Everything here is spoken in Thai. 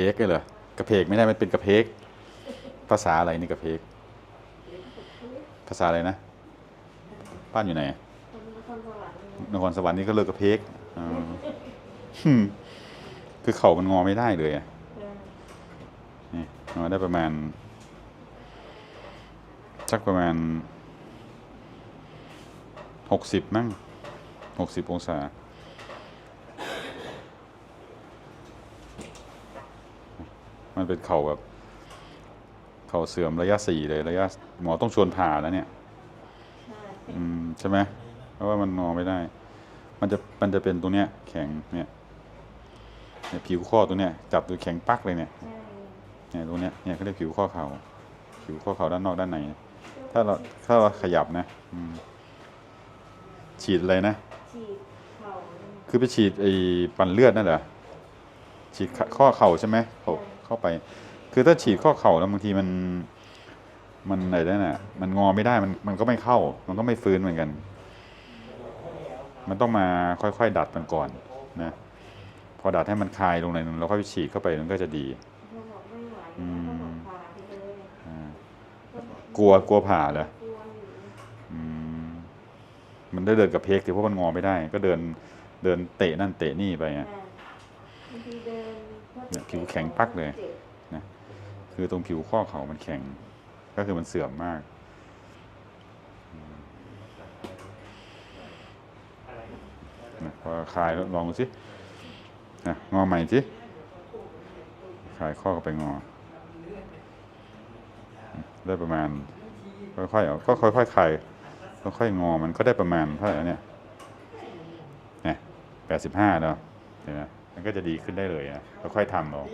เพกเลยเหรอกระเพกไม่ได้มันเป็นกระเพกภาษาอะไรนี่กระเพกภาษาอะไรนะ บ้านอยู่ไหนนครสวรรค์นครสวรรค์นี่ก็เลิกกระเพกอ่าอืมคือเข่ามันงอไม่ได้เลยอะนี่งอได้ประมาณสักประมาณหกสิบมั้งหกสิบองศา มันเป็นเข่าแบบ เข่าเสื่อมระยะสี่เลยระยะหมอต้องชวนผ่าแล้วเนี่ยใช่อืมใช่ไหมเพราะว่ามันงอไม่ได้ มันจะมันจะเป็นตรงเนี้ย แข็งเนี่ยเนี่ยผิวข้อตรงเนี้ยจับดูแข็งปักเลยเนี่ยใช่เนี่ยตรงเนี้ยเนี่ยเขาเรียกผิวข้อเข่าผิวข้อเข่าด้านนอกด้านในถ้าเราถ้าเราขยับนะอืมฉีดอะไรนะฉีดเข่าคือไปฉีดไอ้ปั่นเลือดนั่นเหรอฉีดขข้อเข่าใช่ไหม เข้าไป คือถ้าฉีดข้อเข่าแล้วบางทีมันมันอะไรนั่นน่ะ มันงอไม่ได้มันมันก็ไม่เข้า มันก็ไม่ฟื้นเหมือนกัน มันต้องมาค่อยๆ ดัดมันก่อนนะพอดัดให้มันคลายลงหน่อยนึงแล้วค่อยฉีดเข้าไปมันก็จะดีอืมกลัวกลัวผ่าเหรอกลัวอยู่อืมมันได้เดินกับเพกถือเพราะมันงอไม่ได้ ก็เดินเดินเตะนั่นเตะนี่ไปอะบางทีเดินถ้า เนี่ยผิวแข็งปักเลยจ็บคือตรงผิวข้อเข่ามันแข็ง ก็คือมันเสื่อมมาก พอคลายลองดูสินะงอใหม่สิคลายข้อก็ไปงอ ได้ประมาณ ค่อยๆเอาก็ค่อยๆคลายค่อยๆงอมันก็ได้ประมาณเท่าไหร่เนี่ยเนี่ยแปดสิบห้าเนาะเห็นไหม มันก็จะดีขึ้นได้เลยนะค่อยๆทำเอา